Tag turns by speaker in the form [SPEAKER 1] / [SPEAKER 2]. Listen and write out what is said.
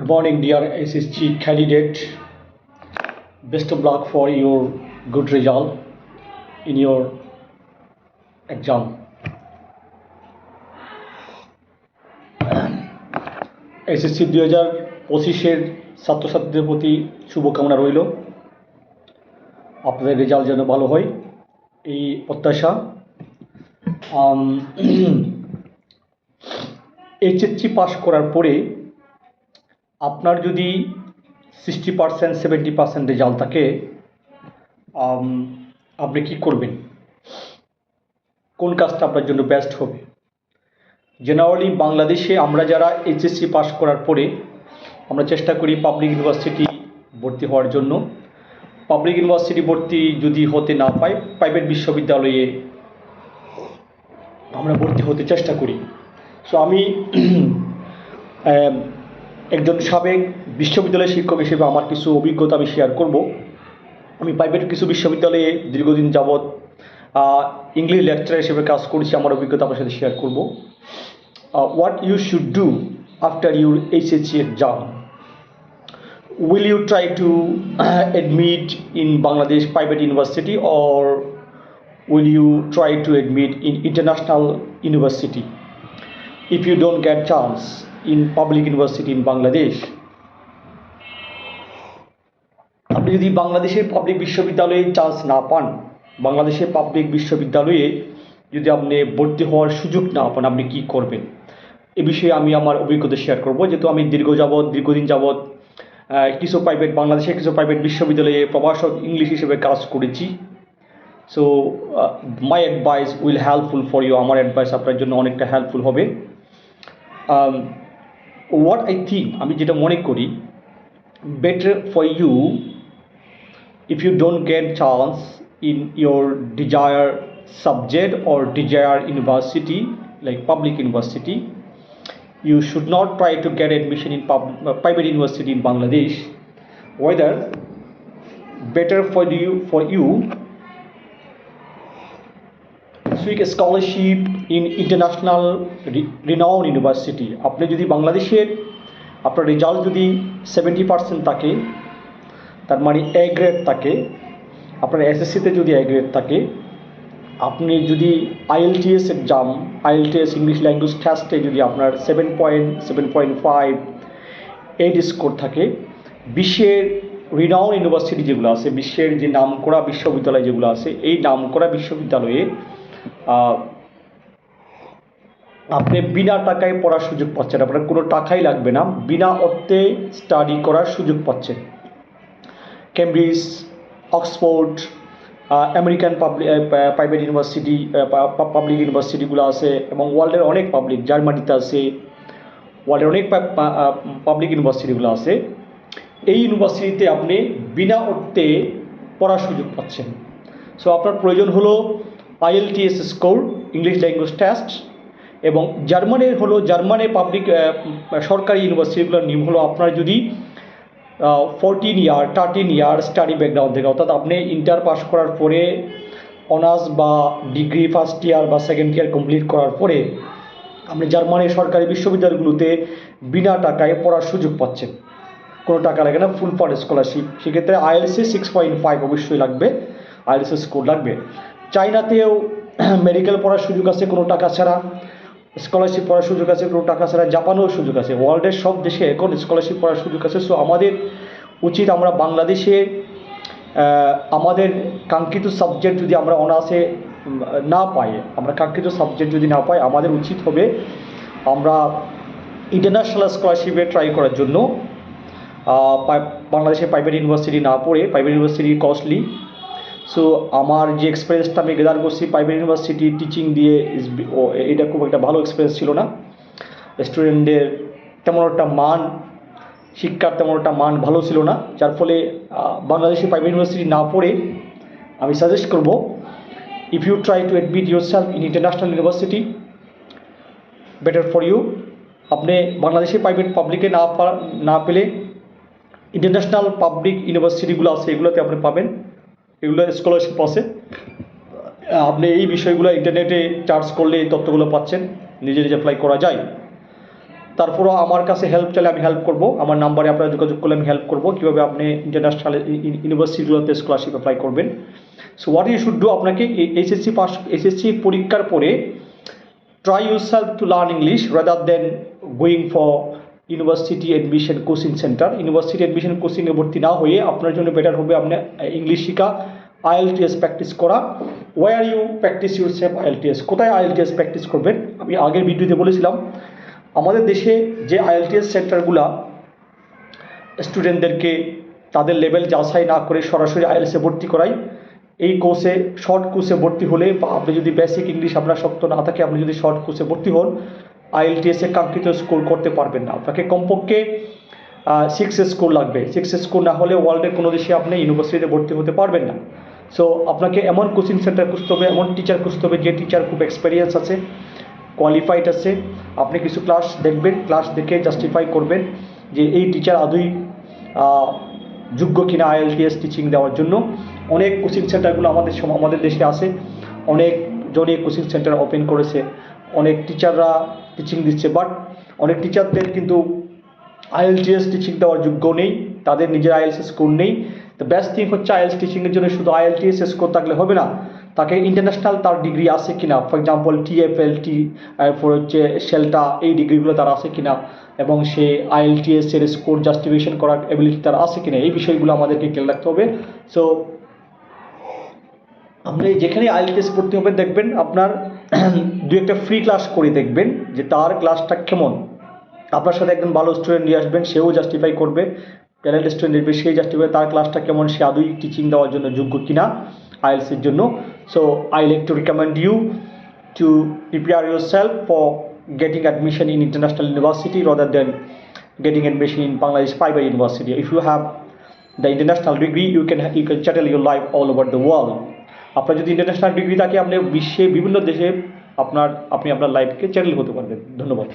[SPEAKER 1] Good morning, dear SSG candidate. Best of luck for your good result in your exam. SSC দুই হাজার পঁচিশের ছাত্রছাত্রীদের প্রতি শুভকামনা রইল আপনাদের রেজাল্ট যেন ভালো হয় এই প্রত্যাশা এইচএসসি পাস করার পরে আপনার যদি sixty percent seventy percent result থাকে আপনি কি করবেন? কোন কাজটা আপনার জন্য বেস্ট হবে? জেনারেলি বাংলাদেশে আমরা যারা এইচএসসি পাস করার পরে আমরা চেষ্টা করি পাবলিক ইউনিভার্সিটি ভর্তি হওয়ার জন্য। পাবলিক ইউনিভার্সিটি ভর্তি যদি হতে না পাই প্রাইভেট বিশ্ববিদ্যালয়ে আমরা ভর্তি হতে চেষ্টা করি। সো আমি আম, একজন সাবেক বিশ্ববিদ্যালয়ের শিক্ষক হিসেবে আমার কিছু অভিজ্ঞতা আমি শেয়ার করব। আমি প্রাইভেট কিছু বিশ্ববিদ্যালয়ে দীর্ঘদিন যাবৎ ইংলিশ লেকচার হিসেবে কাজ করেছি, আমার অভিজ্ঞতা আপনার সাথে শেয়ার করব। What you should do after your HSC exam will you try to, admit in Bangladesh private university or will you try to admit in international university? If you don't get chance in public university in Bangladesh. আপনি যদি বাংলাদেশের public বিশ্ববিদ্যালয়ে chance না পান, বাংলাদেশের public বিশ্ববিদ্যালয়ে যদি আপনি ভর্তি হওয়ার সুযোগ না পান, আপনি কি করবেন? এ বিষয়ে আমি আমার অভিজ্ঞতা শেয়ার করব। যেহেতু আমি দীর্ঘ যাবৎ, দীর্ঘদিন যাবৎ কিছু প্রাইভেট বাংলাদেশের কিছু প্রাইভেট বিশ্ববিদ্যালয়ে প্রভাষক ইংলিশ হিসেবে কাজ করেছি। So my advice will helpful for you আমার অ্যাডভাইস আপনার জন্য অনেকটা হেল্পফুল হবে। হোয়াট আই থিঙ্ক আমি যেটা মনে করি you if you don't get chance in your desired subject or desired university like public university you should not try to get admission in pub, uh, private university in bangladesh whether better for you for you seek a scholarship in renown university আপনি যদি বাংলাদেশের আপনার result যদি seventy percent থাকে, তার মানে A grade থাকে, আপনার এসএসসিতে যদি এ গ্রেড থাকে, আপনি যদি IELTS exam IELTS English language টেস্টে যদি আপনার seven point seven point five eight score থাকে, বিশ্বের রিনাউন ইউনিভার্সিটি যেগুলো আছে, বিশ্বের যে নামকরা বিশ্ববিদ্যালয় যেগুলো আছে, এই নামকরা বিশ্ববিদ্যালয়ে আপনি বিনা টাকায় পড়ার সুযোগ পাচ্ছেন, আপনার কোনো টাকাই লাগবে না, বিনা অর্থে স্টাডি করার সুযোগ পাচ্ছেন। Cambridge Oxford American public private university public ইউনিভার্সিটিগুলো আছে এবং ওয়ার্ল্ডের অনেক পাবলিক জার্মানিতে আছে ওয়ার্ল্ডের অনেক পাবলিক ইউনিভার্সিটিগুলো আছে। এই ইউনিভার্সিটিতে আপনি বিনা অর্থে পড়ার সুযোগ পাচ্ছেন। সো আপনার প্রয়োজন হলো IELTS score English language test এবং জার্মানির হলো জার্মানি পাবলিক সরকারি ইউনিভার্সিটিগুলোর নিয়ম হলো আপনার যদি fourteen year thirteen year study background থেকে, অর্থাৎ আপনি ইন্টার পাস করার পরে অনার্স বা ডিগ্রি ফার্স্ট ইয়ার বা সেকেন্ড ইয়ার কমপ্লিট করার পরে, আপনি জার্মানির সরকারি বিশ্ববিদ্যালয়গুলোতে বিনা টাকায় পড়ার সুযোগ পাচ্ছেন। কোনো টাকা লাগে না ফুল ফান্ড স্কলারশিপ সেক্ষেত্রে আইএলসি সিক্স পয়েন্ট ফাইভ অবশ্যই লাগবে আইএলসি স্কোর লাগবে। চাইনাতেও মেডিকেল পড়ার সুযোগ আছে, কোনো টাকা ছাড়া স্কলারশিপ পড়ার সুযোগ আছে, কোনো টাকা ছাড়া, জাপানেও সুযোগ আছে। ওয়ার্ল্ডের সব দেশে এখন স্কলারশিপ পড়ার সুযোগ আছে। সো আমাদের উচিত আমরা বাংলাদেশে আমাদের কাঙ্ক্ষিত সাবজেক্ট যদি আমরা অনার্সে না পাই, আমরা কাঙ্ক্ষিত সাবজেক্ট যদি না পাই, আমাদের উচিত হবে আমরা ইন্টারন্যাশনাল স্কলারশিপে ট্রাই করার জন্য বাংলাদেশে প্রাইভেট ইউনিভার্সিটি না পড়ে প্রাইভেট ইউনিভার্সিটি কস্টলি সো আমার যে এক্সপিরিয়েন্সটা আমি গেদার করছি প্রাইভেট ইউনিভার্সিটি টিচিং দিয়ে এটা খুব একটা ভালো এক্সপিরিয়েন্স ছিল না। স্টুডেন্টদের তেমন একটা মান, শিক্ষার তেমন একটা মান ভালো ছিল না। যার ফলে বাংলাদেশে প্রাইভেট ইউনিভার্সিটি না পড়ে আমি সাজেস্ট করব if you try to admit yourself in international university better for you আপনি বাংলাদেশে প্রাইভেট পাবলিকে না না পেলে ইন্টারন্যাশনাল পাবলিক ইউনিভার্সিটিগুলো আছে, এগুলোতে আপনি পাবেন। এগুলো স্কলারশিপ আছে। আপনি এই বিষয়গুলো ইন্টারনেটে চার্জ করলে এই তথ্যগুলো পাচ্ছেন, নিজে নিজে অ্যাপ্লাই করা যায়। তারপরও আমার কাছে হেল্প চাইলে আমি হেল্প করব। আমার নাম্বারে আপনারা যোগাযোগ করলে আমি হেল্প করব। কীভাবে আপনি ইন্টারন্যাশনাল ইউনিভার্সিটিগুলোতে স্কলারশিপ অ্যাপ্লাই করবেন। So what you should do আপনাকে এইচএসসি পাস এইচএসসি পরীক্ষার পরে try yourself to learn English rather than going for university admission coaching centre university admission কোচিংয়ে ভর্তি না হয়ে আপনার জন্য বেটার হবে আপনি ইংলিশ শেখা আইএলটিএস প্র্যাকটিস করা। Where you practice yourself IELTS কোথায় আইএলটিএস প্র্যাকটিস করবেন? আমি আগের ভিডিওতে বলেছিলাম, আমাদের দেশে যে আইএলটিএস সেন্টারগুলা স্টুডেন্টদেরকে তাদের লেভেল যাচাই না করে সরাসরি আইএলসে ভর্তি করায়, এই কোর্সে শর্ট কোর্সে ভর্তি হলে বা আপনি যদি বেসিক ইংলিশ আপনার শক্ত না থাকে, আপনি যদি শর্ট কোর্সে ভর্তি হন আইএলটিএসে কাঙ্ক্ষিত স্কোর করতে পারবেন না। আপনাকে কমপক্ষে সিক্স স্কোর লাগবে। সিক্স স্কোর না হলে ওয়ার্ল্ডের কোনো দেশে আপনি ইউনিভার্সিটিতে ভর্তি হতে পারবেন না। সো আপনাকে এমন কোচিং সেন্টার খুঁজতে হবে, এমন টিচার খুঁজতে হবে যে টিচার খুব এক্সপিরিয়েন্স আছে কোয়ালিফাইড আছে। আপনি কিছু ক্লাস দেখবেন ক্লাস দেখে জাস্টিফাই করবেন যে এই টিচার আদৌ যোগ্য কিনা আইএলটিএস টিচিং দেওয়ার জন্য। অনেক কোচিং সেন্টারগুলো আমাদের আমাদের দেশে আছে। অনেক জনে কোচিং সেন্টার ওপেন করেছে। অনেক টিচাররা টিচিং দিচ্ছে বাট অনেক টিচারদের কিন্তু আইএলটিএস টিচিং দেওয়ার যোগ্য নেই, তাদের নিজের আইএলস স্কোর নেই। তো বেস্ট থিং হচ্ছে আইএলস টিচিংয়ের জন্য শুধু আইএলটিএস স্কোর থাকলে হবে না, তাকে ইন্টারন্যাশনাল তার ডিগ্রি আছে কিনা ফর এক্সাম্পল টিএফএল টি এরপর হচ্ছে শেলটা এই ডিগ্রিগুলো তার আছে কিনা, এবং সে আইএলটিএস এর স্কোর জাস্টিফিকেশন করার এবিলিটি তার আছে কিনা, এই বিষয়গুলো আমাদেরকে খেয়াল রাখতে হবে। সো আপনি যেখানে আইএলটিএস ভর্তি হবেন, দেখবেন আপনার দু একটা ফ্রি ক্লাস করে দেখবেন, যে তার ক্লাসটা কেমন? আপনার সাথে একজন ভালো স্টুডেন্ট নিয়ে আসবেন, সেও জাস্টিফাই করবে। ট্যালেন্ট স্টুডেন্ট দেখবে সেই জাস্টিফাই তার ক্লাসটা কেমন, সে আদৌ টিচিং দেওয়ার জন্য যোগ্য কিনা আইএলসির জন্য। So I like to recommend you to prepare yourself for getting admission in international university rather than getting admission in Bangladesh private university if you have the international degree you can you can settle your life all over the world আপনার যদি international degree থাকে, আপনি বিশ্বে বিভিন্ন দেশে আপনার, আপনি আপনার লাইফকে চ্যানেল করতে পারবেন। ধন্যবাদ।